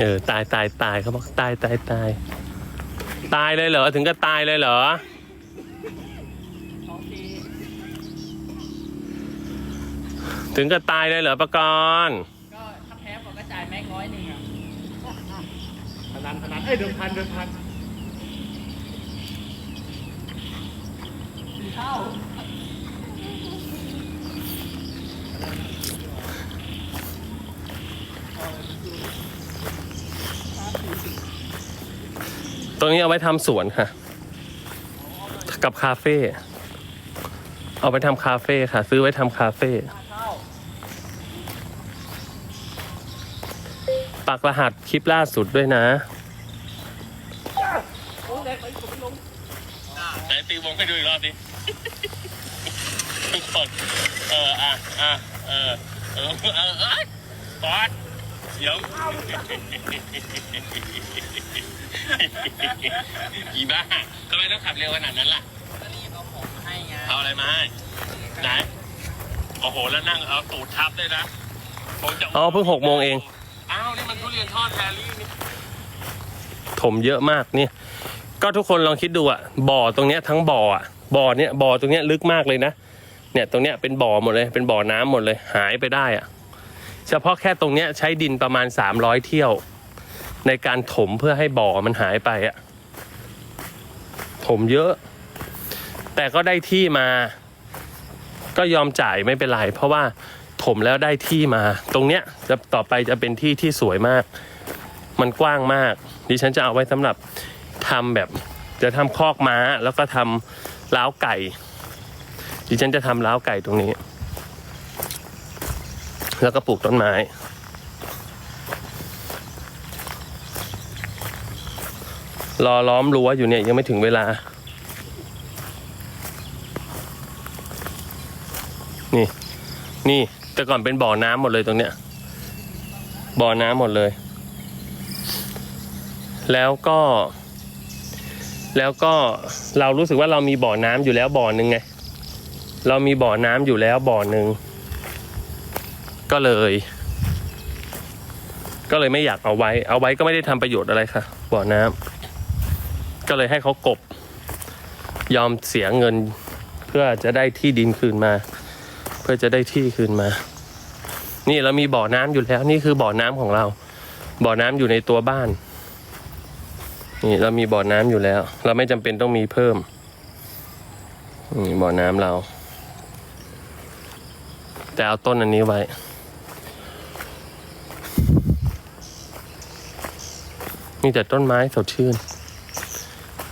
เออตายตายตายเขาบอกตายตายตายตายเลยเหรอ ถึงก็ตายเลยเหรอถึงก็ตายเลยเหรอปะกรณ์ก็ถ้าแพ้ผมก็จ่ายแม็กร้อยหนึ่งอะพนันพนันเอ้ยเดิมพันเดิมพันสี่เท่า ตรงนี้เอาไว้ทำสวนค่ะ กับคาเฟ่ เอาไปทำคาเฟ่ค่ะ ซื้อไว้ทำคาเฟ่ปักรหัสคลิปล่าสุดด้วยนะไหนตีวงให้ดูอีกรอบดิทุกคนเอออะอะเออเออเออปอด เดี๋ยวอีบ้าทำไมต้องขับเร็วขนาดนั้นล่ะ ก็รีบเอาของมาให้ไงเอาอะไรมาให้ ไหน โอ้โห แล้วนั่งเอาตูดทับด้วยนะผมจะอ๋อเพิ่งหกโมงเอง อ้าว นี่มันทุเรียนทอดแทรี่นี่ ถมเยอะมากนี่ก็ทุกคนลองคิดดูอะบ่อตรงเนี้ยทั้งบ่ออะบ่อเนี้ยบ่อตรงเนี้ยลึกมากเลยนะ เนี่ยตรงเนี้ยเป็นบ่อหมดเลย เป็นบ่อน้ำหมดเลย หายไปได้อะ เฉพาะแค่ตรงเนี้ยใช้ดินประมาณสามร้อยเที่ยว ในการถมเพื่อให้บ่อมันหายไปอะถมเยอะ แต่ก็ได้ที่มา ก็ยอมจ่ายไม่เป็นไร เพราะว่าถมแล้วได้ที่มา ตรงเนี้ยจะต่อไปจะเป็นที่ที่สวยมาก มันกว้างมาก ดิฉันจะเอาไว้สำหรับทำแบบจะทำคอกม้าแล้วก็ทำล้าวไก่ ดิฉันจะทำล้าวไก่ตรงนี้ แล้วก็ปลูกต้นไม้ รอล้อมรั้วอยู่เนี่ยยังไม่ถึงเวลา นี่ นี่ แต่ก่อนเป็นบ่อน้ำหมดเลยตรงเนี้ย บ่อน้ำหมดเลย แล้วก็ แล้วก็เรารู้สึกว่าเรามีบ่อน้ำอยู่แล้วบ่อหนึ่งไง เรามีบ่อน้ำอยู่แล้วบ่อหนึ่ง ก็เลย ก็เลยไม่อยากเอาไว้ เอาไว้ก็ไม่ได้ทำประโยชน์อะไรค่ะบ่อน้ำก็เลยให้เขากบ ยอมเสียเงิน เพื่อจะได้ที่ดินคืนมา เพื่อจะได้ที่คืนมา นี่เรามีบ่อน้ำอยู่แล้วนี่คือบ่อน้ำของเรา บ่อน้ำอยู่ในตัวบ้าน นี่เรามีบ่อน้ำอยู่แล้ว เราไม่จำเป็นต้องมีเพิ่มนี่บ่อน้ำเรา แต่เอาต้นอันนี้ไว้ มีแต่ต้นไม้สดชื่น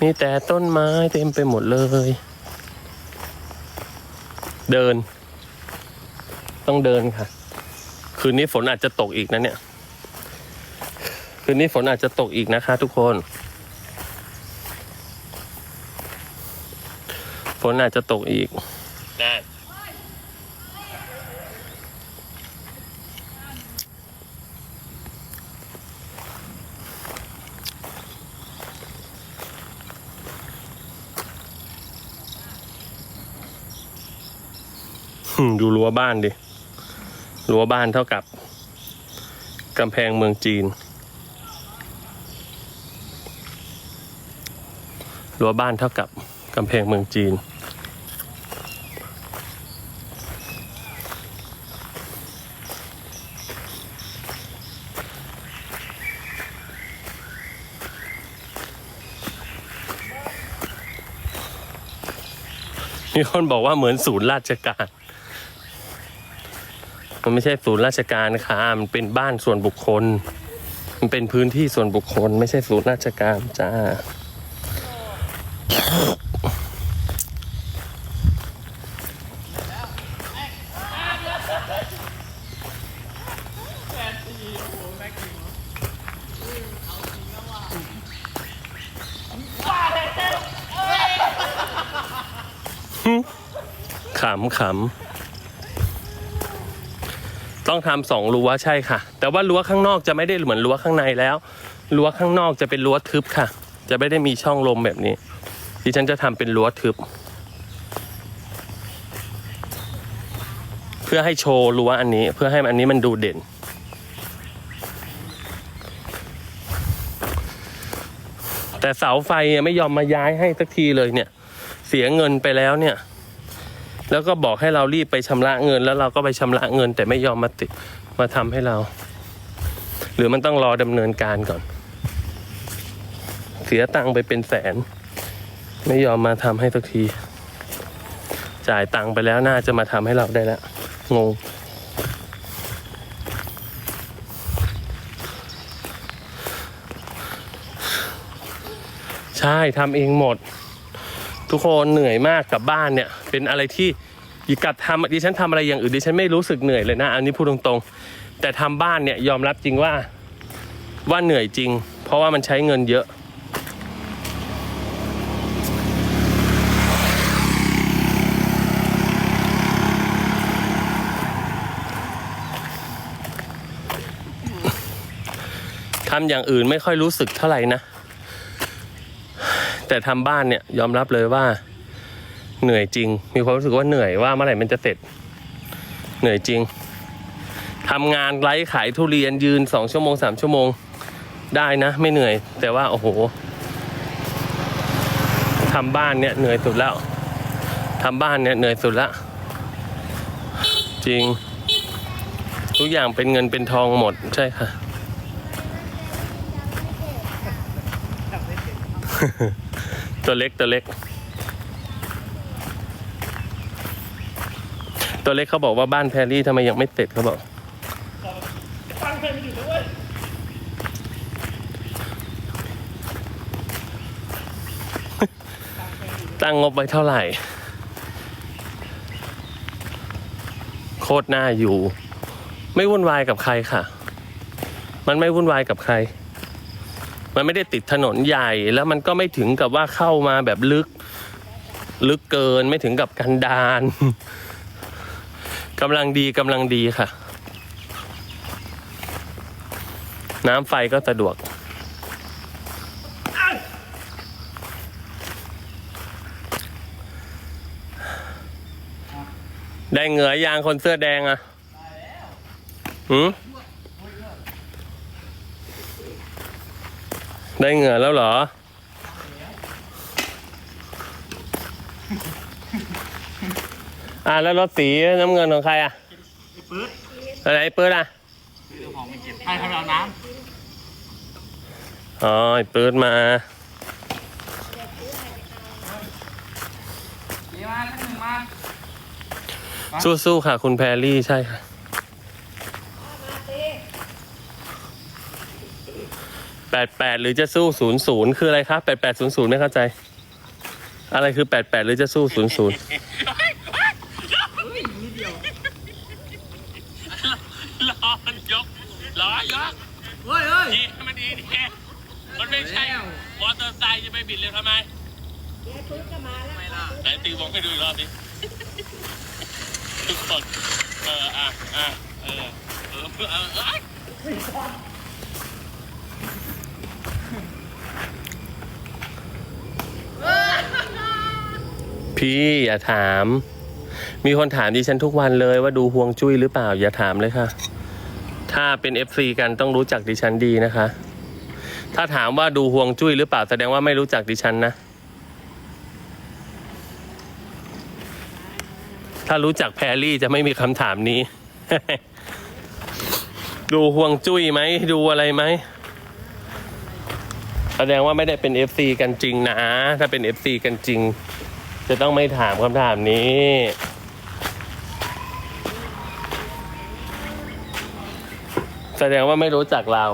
มีแต่ต้นไม้เต็มไปหมดเลย เดิน ต้องเดินค่ะ คืนนี้ฝนอาจจะตกอีกนะเนี่ย คืนนี้ฝนอาจจะตกอีกนะคะ ทุกคน ฝนอาจจะตกอีกได้ รั้วบ้านดิ รั้วบ้านเท่ากับกำแพงเมืองจีน รั้วบ้านเท่ากับกำแพงเมืองจีน มีคนบอกว่าเหมือนศูนย์ราชการ มันไม่ใช่ศูนย์ราชการนะคะมันเป็นบ้านส่วนบุคคล มันเป็นพื้นที่ส่วนบุคคล ไม่ใช่ศูนย์ราชการจ้าขำขำ ต้องทำสองรั้วใช่ค่ะ แต่ว่ารั้วข้างนอกจะไม่ได้เหมือนรั้วข้างในแล้วรั้วข้างนอกจะเป็นรั้วทึบค่ะ จะไม่ได้มีช่องลมแบบนี้ ดิฉันจะทำเป็นรั้วทึบ เพื่อให้โชว์รั้วอันนี้ เพื่อให้อันนี้มันดูเด่น แต่เสาไฟไม่ยอมมาย้ายให้สักทีเลยเนี่ย เสียเงินไปแล้วเนี่ย แล้วก็บอกให้เรารีบไปชำระเงิน แล้วเราก็ไปชำระเงิน แต่ไม่ยอมมาติมาทำให้เรา หรือมันต้องรอดำเนินการก่อน เสียตังค์ไปเป็นแสน ไม่ยอมมาทำให้สักที จ่ายตังค์ไปแล้วน่าจะมาทำให้เราได้แล้วงงใช่ทำเองหมด ทุกคนเหนื่อยมากกับบ้านเนี่ย เป็นอะไรที่กับทำดิฉันทำอะไรอย่างอื่นดิฉันไม่รู้สึกเหนื่อยเลยนะ อันนี้พูดตรงๆ แต่ทำบ้านเนี่ยยอมรับจริงว่าว่าเหนื่อยจริง เพราะว่ามันใช้เงินเยอะ ทำอย่างอื่นไม่ค่อยรู้สึกเท่าไหร่นะ แต่ทำบ้านเนี่ยยอมรับเลยว่า เหนื่อยจริง มีความรู้สึกว่าเหนื่อยว่าเมื่อไหร่มันจะเสร็จ เหนื่อยจริงทำงานไลฟ์ขายทุเรียนยืนสองชั่วโมงสามชั่วโมง ได้นะ ไม่เหนื่อย แต่ว่าโอ้โหทำบ้านเนี่ยเหนื่อยสุดแล้วทำบ้านเนี่ยเหนื่อยสุดละจริง ทุกอย่างเป็นเงินเป็นทองหมดใช่ค่ะ ตัวเล็กตัวเล็ก ตัวเล็กเขาบอกว่าบ้านแพรรี่ทำไมยังไม่เสร็จเขาบอกตั้งใจไม่อยู่แล้วเว้ยตั้งงบไว้เท่าไหร่ โคตรน่าอยู่ ไม่วุ่นวายกับใครค่ะ มันไม่วุ่นวายกับใคร มันไม่ได้ติดถนนใหญ่แล้วมันก็ไม่ถึงกับว่าเข้ามาแบบลึก ลึกเกินไม่ถึงกับกันดานกำลังดีกำลังดีค่ะ น้ำไฟก็สะดวกได้เหงื่อยางคนเสื้อแดงอะหืม ได้เหงื่อแล้วเหรอ อ่าแล้วรถสีน้ำเงินของใครอะไอ้ปื๊ดอะไรไอ้ปื๊ดอะเจ้าของไม่เก็บให้เขาไปเอาน้อ๋อไอ้ปื๊ดมาดีมาแล้วหนึ่งมาสู้ๆค่ะ คุณแพรรี่ใช่ค่ะ แปดแปดหรือจะสู้ศูนย์ศูนย์คืออะไรครับแปดแปดศูนย์ศูนย์ไม่เข้าใจ อะไรคือแปดแปดหรือจะสู้ศูนย์ศูนย์ล้อนยกล้อยกเฮ้ยเฮ้ยดีมันดีดีมันไม่ใช่มอเตอร์ไซค์จะไปบิดเลยทำไมไม่ล่ะไหนตีวงให้ดูอีกรอบดิทุกคนเอออะอะเออเออเออเออ พี่อย่าถาม มีคนถามดิฉันทุกวันเลยว่าดูห่วงจุ้ยหรือเปล่า อย่าถามเลยค่ะ ถ้าเป็น FC กันต้องรู้จักดิฉันดีนะคะ ถ้าถามว่าดูห่วงจุ้ยหรือเปล่าแสดงว่าไม่รู้จักดิฉันนะ ถ้ารู้จักแพรรี่จะไม่มีคำถามนี้ ดูห่วงจุ้ยไหม ดูอะไรไหมแสดงว่าไม่ได้เป็น FC กันจริงนะ ถ้าเป็น FC กันจริง จะต้องไม่ถามคำถามนี้ แสดงว่าไม่รู้จักเรา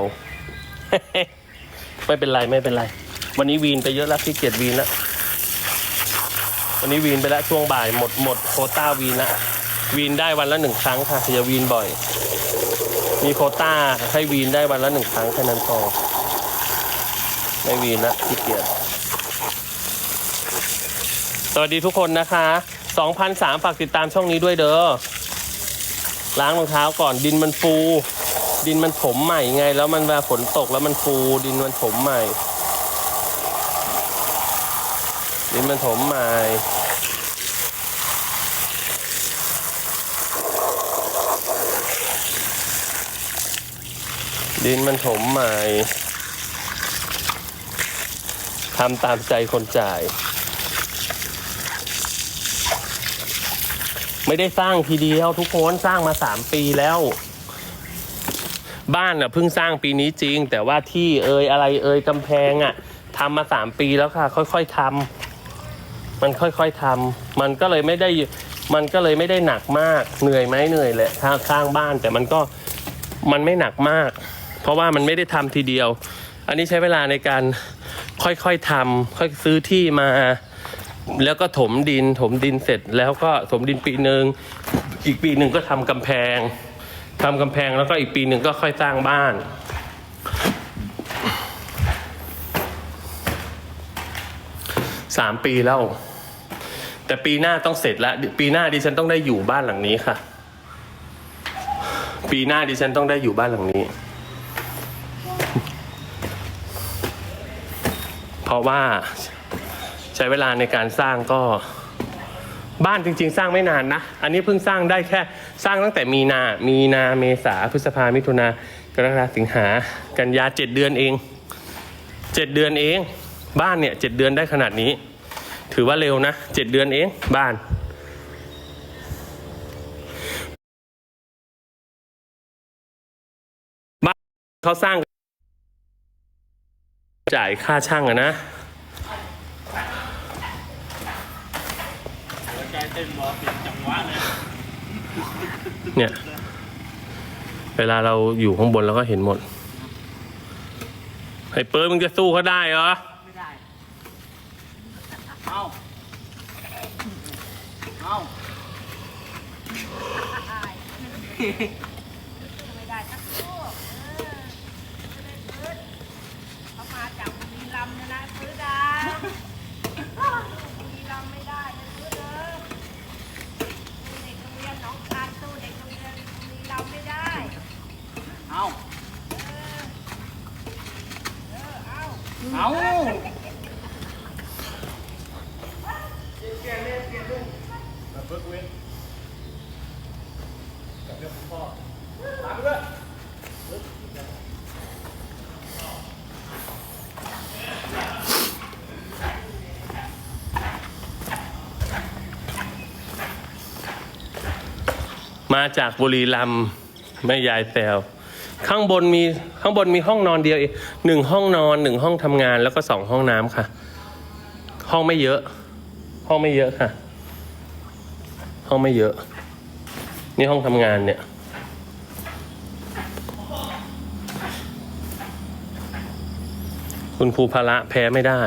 ไม่เป็นไรไม่เป็นไร วันนี้วีนไปเยอะแล้วพี่เกียจวีนแล้ววันนี้วีนไปแล้วช่วงบ่ายหมดหมดโคต้าวีนละวีนได้วันละหนึ่งครั้งค่ะอย่าวีนบ่อย มีโคต้าให้วีนได้วันละหนึ่งครั้งแค่นั้นพอไม่วีนละพี่เกียจ สวัสดีทุกคนนะคะ2,003ฝากติดตามช่องนี้ด้วยเด้อ ล้างรองเท้าก่อนดินมันฟู ดินมันถมใหม่ไง แล้วมันเวลาฝนตกแล้วมันฟู ดินมันถมใหม่ ดินมันถมใหม่ดินมันถมใหม่ ทำตามใจคนจ่าย ไม่ได้สร้างทีเดียวทุกคนสร้างมาสามปีแล้ว บ้านน่ะเพิ่งสร้างปีนี้จริง แต่ว่าที่เอยอะไรเอยกำแพงอะ่ะทำมาสามปีแล้วค่ะ ค่อยๆทำมันค่อยๆทำมันก็เลยไม่ได้มันก็เลยไม่ได้หนักมากเหนื่อยไหมเหนื่อยแหละถ้าสร้างบ้านแต่มันก็มันไม่หนักมาก เพราะว่ามันไม่ได้ทำทีเดียว อันนี้ใช้เวลาในการค่อยๆทำค่อยซื้อที่มา แล้วก็ถมดินถมดินเสร็จแล้วก็ถมดินปีหนึ่งอีกปีหนึ่งก็ทำกำแพงทำกำแพงแล้วก็อีกปีหนึ่งก็ค่อยสร้างบ้านสามปีแล้ว แต่ปีหน้าต้องเสร็จแล้ว ปีหน้าดิฉันต้องได้อยู่บ้านหลังนี้ค่ะ ปีหน้าดิฉันต้องได้อยู่บ้านหลังนี้ เพราะว่า ใช้เวลาในการสร้างก็บ้านจริง ๆ สร้างไม่นานนะ อันนี้เพิ่งสร้างได้แค่สร้างตั้งแต่มีนา มีนาเมษาพฤษภามิถุนากรกฎาสิงหากันยาเจ็ดเดือนเองเจ็ดเดือนเอง บ้านเนี่ยเจ็ดเดือนได้ขนาดนี้ ถือว่าเร็วนะเจ็ดเดือนเองบ้านบ้านเขาสร้างจ่ายค่าช่างอะนะ หัวใจ เต้นรอติดจังหวะเลยเนี่ย เวลาเราอยู่ข้างบนเราก็เห็นหมด ไอ้เปิร์มึงจะสู้เขาได้เหรอ ไม่ได้ เอาเอา ไม่ได้สักลูกเออไม่ได้พื้นเขามาจากบุรีรัมย์เนยนะพื้นดาบุรีรัมย์ไม่ได้นะพื้นเด้อเด็กโรงเรียนหนองคายสู้เด็กโรงเรียนบุรีรัมย์ไม่ได้ เอา เออ เออ เอา เอา มาจากบุรีรัมย์แม่ยายแซวข้างบนมีข้างบนมีห้องนอนเดียวเองหนึ่งห้องนอนหนึ่งห้องทำงานแล้วก็สองห้องน้ำค่ะ ห้องไม่เยอะ ห้องไม่เยอะค่ะ ห้องไม่เยอะ นี่ห้องทำงานเนี่ยคุณครูพละแพ้ไม่ได้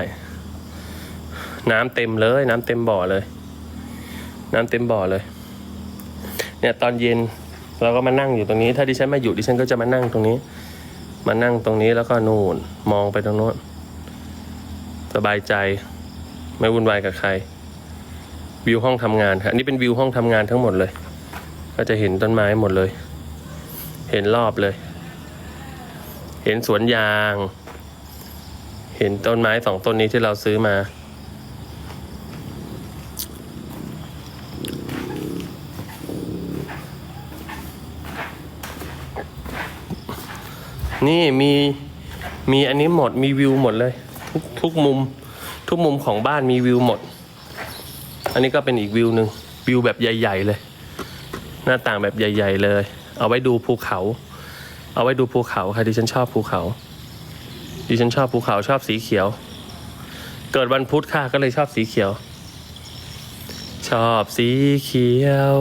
น้ำเต็มเลย น้ำเต็มบ่อเลย น้ำเต็มบ่อเลย เนี่ยตอนเย็นเราก็มานั่งอยู่ตรงนี้ ถ้าดิฉันมาอยู่ดิฉันก็จะมานั่งตรงนี้ มานั่งตรงนี้แล้วก็นู่นมองไปตรงโน้นสบายใจ ไม่วุ่นวายกับใคร วิวห้องทำงานค่ะอันนี้เป็นวิวห้องทำงานทั้งหมดเลย ก็จะเห็นต้นไม้หมดเลย เห็นรอบเลย เห็นสวนยาง เห็นต้นไม้สองต้นนี้ที่เราซื้อมา นี่มีมีอันนี้หมดมีวิวหมดเลย ทุกทุกมุม ทุกมุมของบ้านมีวิวหมด อันนี้ก็เป็นอีกวิวหนึ่งวิวแบบใหญ่ ๆ เลย หน้าต่างแบบใหญ่ ๆ เลย เอาไว้ดูภูเขา เอาไว้ดูภูเขาค่ะดิฉันชอบภูเขา ดิฉันชอบภูเขาชอบสีเขียว เกิดวันพุธค่ะก็เลยชอบสีเขียว ชอบสีเขียว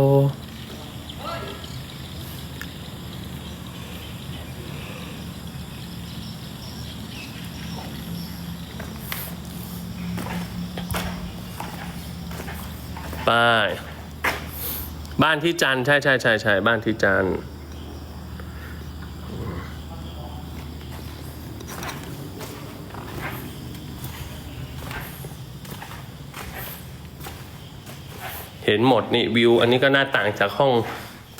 ไป บ้านที่จันใช่ใช่ใช่ใช่บ้านที่จันเห็นหมดนี่วิว อันนี้ก็หน้าต่างจากห้อง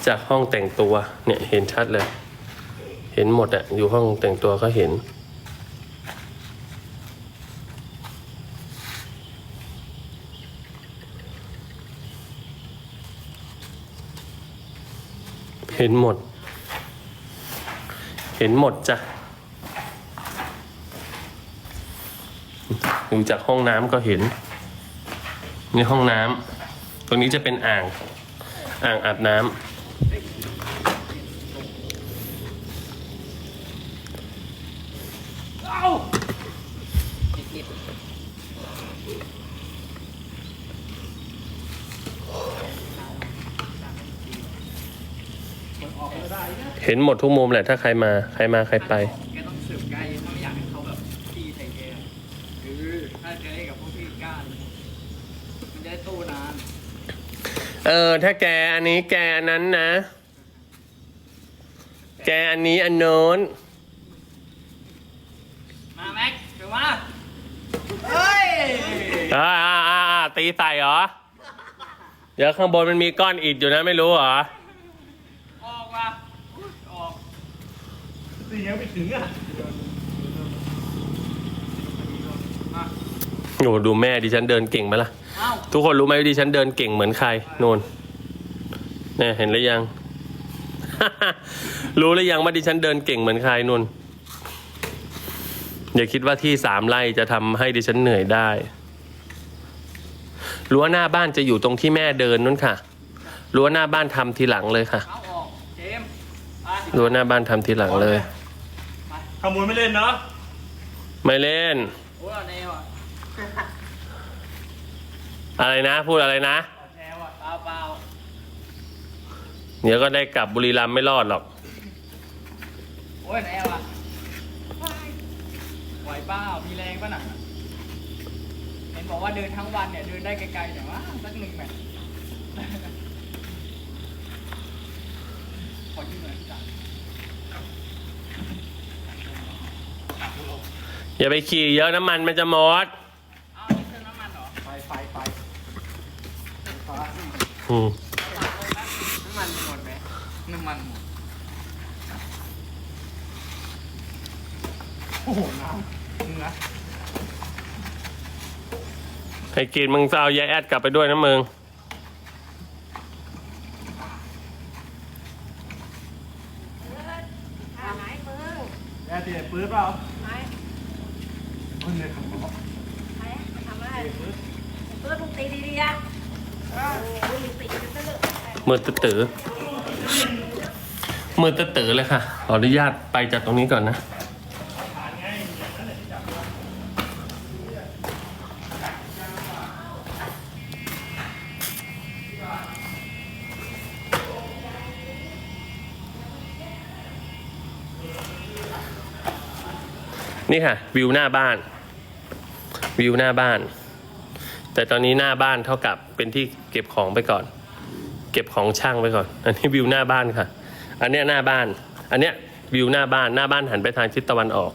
จากห้องแต่งตัวเนี่ยเห็นชัดเลย เห็นหมดอะอยู่ห้องแต่งตัวก็เห็น เห็นหมด เห็นหมดจ้ะ ดูจากห้องน้ำก็เห็น นี่ห้องน้ำ ตรงนี้จะเป็นอ่าง อ่างอาบน้ำ เอ้าติดมันออกไม่ได้ นะเห็นหมดทุกมุมแหละถ้าใครมาใครมาใครไป แกต้องสืบไกลถ้าไม่อยากให้เขาแบบตีใส่แกคือถ้าแกเล่นกับพวกพี่กล้าเนี่ยมันจะได้ตู้นานเออ ถ้าแกอันนี้แกอันนั้นนะ แกอันนี้อันโน้น มาแม็กเดี๋ยวมาเฮ้ยอ่าอ่าอ่าอ่าตีใส่เหรอ เดี๋ยวข้างบนมันมีก้อนอิฐอยู่นะไม่รู้เหรอ ออกมาอุ๊ยออก ตียังไม่ถึงอะมาโอ้ดูแม่ดิฉันเดินเก่งไหมล่ะเอ้าทุกคนรู้ไหมว่าดิฉันเดินเก่งเหมือนใครนูนเนี่ยเห็นหรือยัง รู้หรือยังว่าดิฉันเดินเก่งเหมือนใครนุ่นอย่าคิดว่าที่สามไร่จะทำให้ดิฉันเหนื่อยได้รั้วหน้าบ้านจะอยู่ตรงที่แม่เดินนุ่นค่ะรั้วหน้าบ้านทำทีหลังเลยค่ะเอาออกเจมส์ไปรั้วหน้าบ้านทำทีหลังเลย ขโมยไม่เล่นเนาะไม่เล่น โอ้ยเอาแนวอะอะไรนะ พูดอะไรนะเอาแนวอะเปล่าเปล่าเดี๋ยวก็ได้กลับบุรีรัมย์ไม่รอดหรอก โอ้ยแนวอะไหวเปล่ามีแรงป่ะน่ะเห็นบอกว่าเดินทั้งวันเนี่ยเดินได้ไกลๆแต่ว่าสักหนึ่งแมตช์ขอยืมหน่อยพี่จ๋า อย่าไปขี่เยอะน้ำมันมันจะหมดอ้าวนี่เครื่องน้ำมันเหรอไฟไฟไฟไฟอืมน้ำมันหมดไหมน้ำมันหมดโอ้โหน้ำมึงนะให้กินมึงจะเอายายแอดกลับไปด้วยนะมึงอ่าไหนมึงแอร์ตีปื้ดเปล่า ไหน ปื้ดเลยครับ ไหนทำอะไรเพื่อนมึงตีดีๆอะเออมึงตีกันซะเลย มือตื้อมือตื้อเลยค่ะ ขออนุญาตไปจากตรงนี้ก่อนนะนี่ค่ะ วิวหน้าบ้าน วิวหน้าบ้าน แต่ตอนนี้หน้าบ้านเท่ากับเป็นที่เก็บของไปก่อน เก็บของช่างไว้ก่อน อันนี้วิวหน้าบ้านค่ะ อันเนี้ยหน้าบ้าน อันเนี้ยวิวหน้าบ้าน หน้าบ้านหันไปทางทิศตะวันออก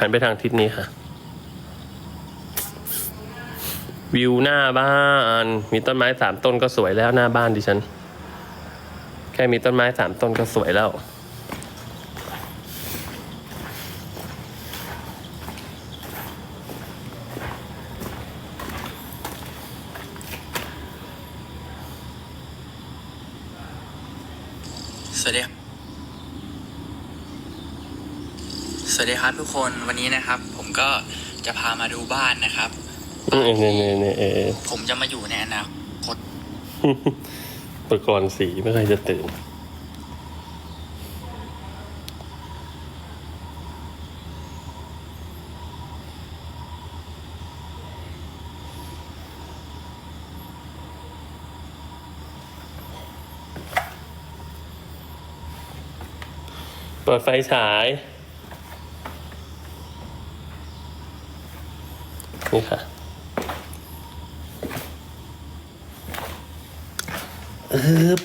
หันไปทางทิศนี้ค่ะ วิวหน้าบ้าน มีต้นไม้สามต้นก็สวยแล้วหน้าบ้านดิฉัน แค่มีต้นไม้สามต้นก็สวยแล้ว สวัสดีครับ สวัสดี ครับทุกคนวันนี้นะครับ ผมก็จะพามาดูบ้านนะครับอืมเนี่ยเนี่ยเนี่ยเออผมจะมาอยู่ในอนาคตประกรณ์สีไม่เคยจะตื่นเปิดไฟฉาย นี่ค่ะอึบ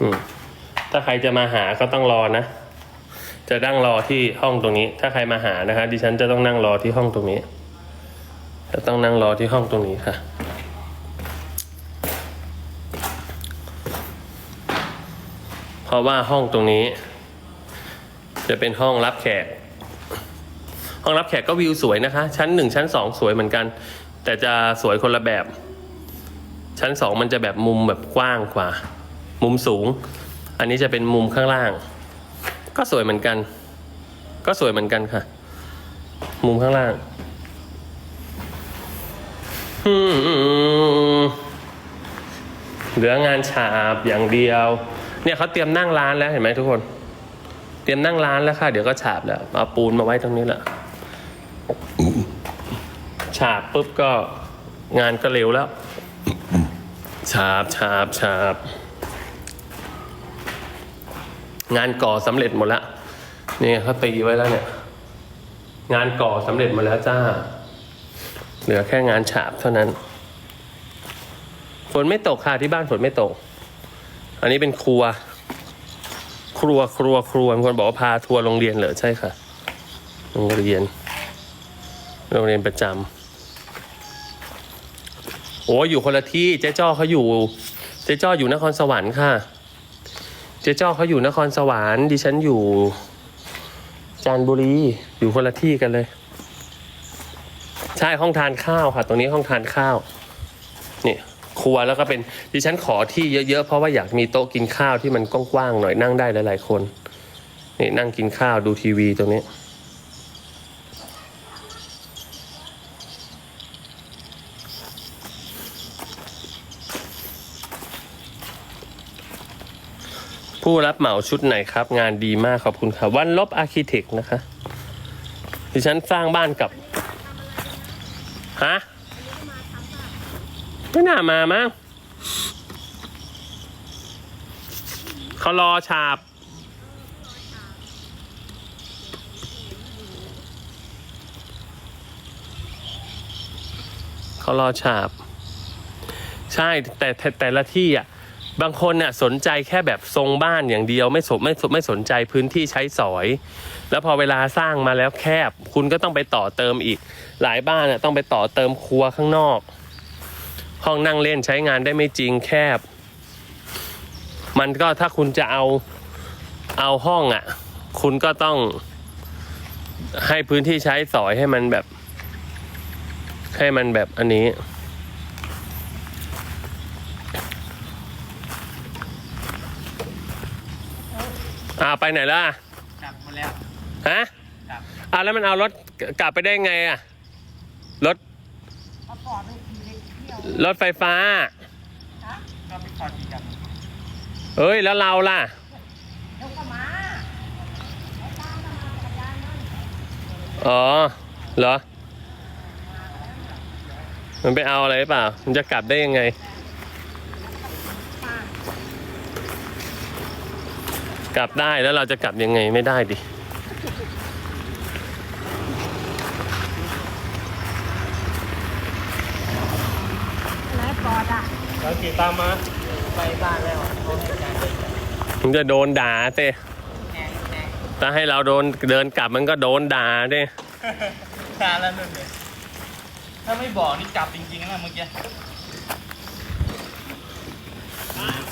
อืมถ้าใครจะมาหาก็ต้องรอนะ จะนั่งรอที่ห้องตรงนี้ ถ้าใครมาหานะคะ ดิฉันจะต้องนั่งรอที่ห้องตรงนี้ จะต้องนั่งรอที่ห้องตรงนี้ค่ะ เพราะว่าห้องตรงนี้ จะเป็นห้องรับแขก ห้องรับแขกก็วิวสวยนะคะ ชั้นหนึ่งชั้นสองสวยเหมือนกัน แต่จะสวยคนละแบบ ชั้นสองมันจะแบบมุมแบบกว้างกว่า มุมสูง อันนี้จะเป็นมุมข้างล่าง ก็สวยเหมือนกัน ก็สวยเหมือนกันค่ะ มุมข้างล่างเหลืองานฉาบอย่างเดียว เนี่ยเขาเตรียมนั่งร้านแล้วเห็นไหมทุกคน รียมนั่งร้านแล้วค่ะ เดี๋ยวก็ฉาบแล้วเอาปูนมาไว้ตรงนี้แหละฉาบปุ๊บก็งานก็เร็วแล้ว ฉาบฉาบฉาบ งานก่อสำเร็จหมดแล้วนี่เขาตีไว้แล้วเนี่ย งานก่อสำเร็จหมดแล้วจ้า เหลือแค่งานฉาบเท่านั้น ฝนไม่ตกค่ะที่บ้านฝนไม่ตก อันนี้เป็นครัว ครัวครัวครัวมีคนบอกว่าพาทัวร์โรงเรียนเหรอใช่ค่ะโรงเรียน โรงเรียนประจำโอ้อยู่คนละที่เจ๊จ้อเขาอยู่ เจ๊จ้ออยู่นครสวรรค์ค่ะ เจ๊จ้อเขาอยู่นครสวรรค์ดิฉันอยู่จันทบุรีอยู่คนละที่กันเลย ใช่ห้องทานข้าวค่ะ ตรงนี้ห้องทานข้าวนี่ ครัวแล้วก็เป็นดิฉันขอที่เยอะๆ เพราะว่าอยากมีโต๊ะกินข้าวที่มันกว้างๆหน่อยนั่งได้หลายๆคนนี่นั่งกินข้าวดูทีวีตรงนี้ผู้รับเหมาชุดไหนครับ งานดีมากขอบคุณครับ วันลบอาร์เคเต็กนะคะดิฉันสร้างบ้านกับ ฮะ ไม่น่ามามั้งเขารอฉาบ เขารอฉาบ ใช่แต่แต่แต่ละที่อะ บางคนน่ะสนใจแค่แบบทรงบ้านอย่างเดียวไม่สนไม่สนไม่สนใจพื้นที่ใช้สอย แล้วพอเวลาสร้างมาแล้วแคบ คุณก็ต้องไปต่อเติมอีก หลายบ้านน่ะต้องไปต่อเติมครัวข้างนอก ห้องนั่งเล่นใช้งานได้ไม่จริงแคบ มันก็ถ้าคุณจะเอาเอาห้องอะ คุณก็ต้องให้พื้นที่ใช้สอยให้มันแบบ ให้มันแบบอันนี้ อ่าไปไหนล่ะกลับมาแล้วฮะครับอ่าแล้วมันเอารถกลับไปได้ไงอะ รถ เอาก่อนไปขี่เด็กเที่ยว รถไฟฟ้าก็ไปขอดีกันเอ้ยแล้วเราล่ะเดี๋ยวก็มาไอ้ตามก็มาจักรยานนั่นอ๋อเหรอ มันไปเอาอะไรหรือเปล่า มันจะกลับได้ยังไงมากลับได้แล้วเราจะกลับยังไงไม่ได้ดิ ไหนก่อนอะแล้วกี่ตามมาไปบ้านแล้วเขาให้การเดินมึงจะโดนด่าเต้แหงแหงถ้าให้เราโดนเดินกลับมันก็โดนด่าเต้ทานแล้วนั่นเลยถ้าไม่บอกนี่กลับจริงๆนะเมื่อกี้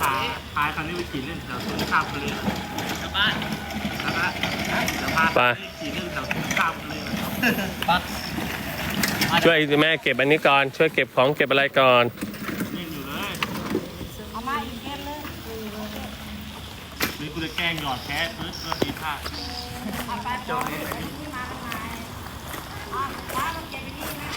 พาพาคันนี้ไปขี่เล่นแถวสวนข้ามเลยกลับบ้านกลับบ้านเดี๋ยวพาไปขี่เล่นแถวสวนข้ามเลยปั๊บช่วยแม่เก็บอันนี้ก่อน ช่วยเก็บของเก็บอะไรก่อนเล่นอยู่เลย เอามาอีกเกมเลย หรือกูจะ แกงหยอดแคสปึ๊บก็ดีท่าเอาไปจบเลยที่มาทำไมอ๋อร้านมันเก็บไปนี่นะ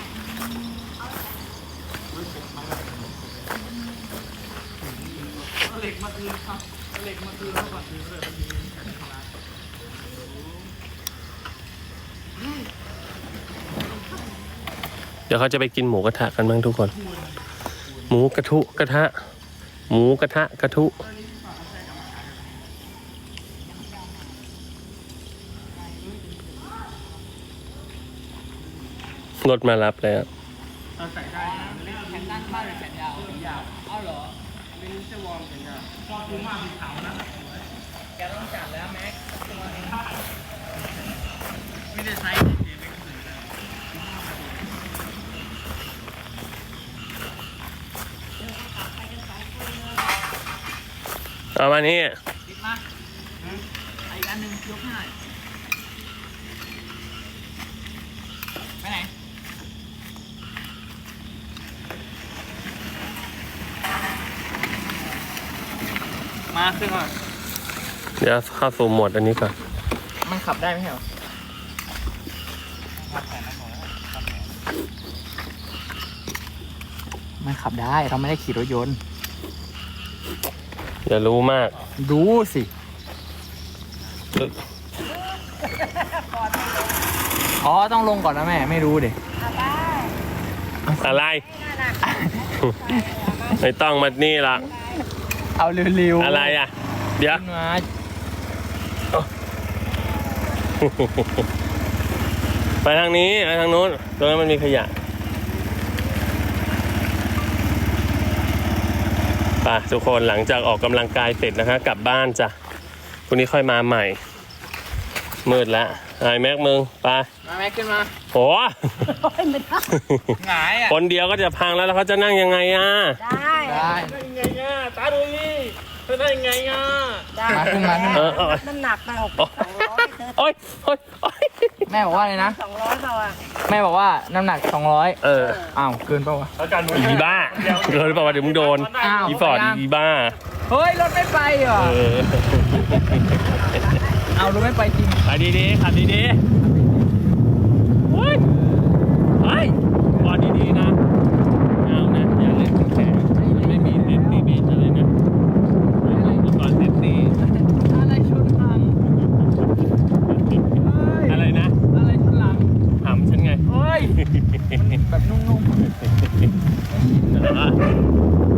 เอาเหล็กมาคืนครับเอาเหล็กมาคืนแล้วก่อนคืนเลยเดี๋ยวเขาจะไปกินหมูกระทะกันบ้างทุกคน หมูกระทุกระทะ หมูกระทะกระทุ รถมารับแล้วเราใส่ได้แขนด้านบ้านหรือแขนยาวแขนยาวอ้าวเหรอไม่รู้จะวอร์มแขนยาวชอบดูมากสีขาวนะแกต้องจัดแล้วแม็กไม่ได้ใช้เอามานี่ ติดมาอีกอันหนึ่งยกให้ไปไหน มาขึ้นก่อนเดี๋ยวเข้าสู่โหมดอันนี้ก่อนมันขับได้ไหมเหรอมันขับได้เราไม่ได้ขี่รถยนต์ อย่ารู้มาก ดูสิอ๋อต้องลงก่อนนะแม่ ไม่รู้เด็อะไร ไม่ต้องมานี่ละ เอาเร็วๆอะไรอะ เดี๋ยว ขึ้นมาไปทางนี้ ไปทางนู้น ตรงนั้นมันมีขยะ ไป่ะทุกคนหลังจากออกกำลังกายเสร็จนะคะ กลับบ้านจ้ะพรุ่งนี้ค่อยมาใหม่ มืดแล้วไอ้แม็กมึงไปมาแม่ขึ้นมาโหหงายอะคนเดียวก็จะพังแล้วแล้วเขาจะนั่งยังไงอะได้ได้ได้ยังไงอะตาดูนี่จะได้ยังไงอะได้มาขึ้นมาขึ้นเอมาอเออน้ำหนักมันออกสองร้อยเธอโอ๊ยโอ๊ยโอ๊ยแม่บอกว่าอะไรนะ สองร้อยเปล่าอะแม่บอกว่าน้ำหนัก 200เอออ้าวเกินเปล่าวะแล้วกันอีบ้าโดนเปล่าวะเดี๋ยวมึงโดนอ้าว อีฟอร์ดอีบ้าเฮ้ยรถไม่ไปเหรอเออเอารถไม่ไปจริง ไปดีๆขับดีๆเฮ้ยเฮ้ยพอดีๆนะเอานะอย่าเล่นแข็งมันไม่มีเซฟตี้เบรอะไรนะไม่มีอุปกรณ์เซฟตี้อะไรชนหลังอะไรนะ อะไรชนหลังหำฉันไงเฮ้ยแบบนุ่มเออ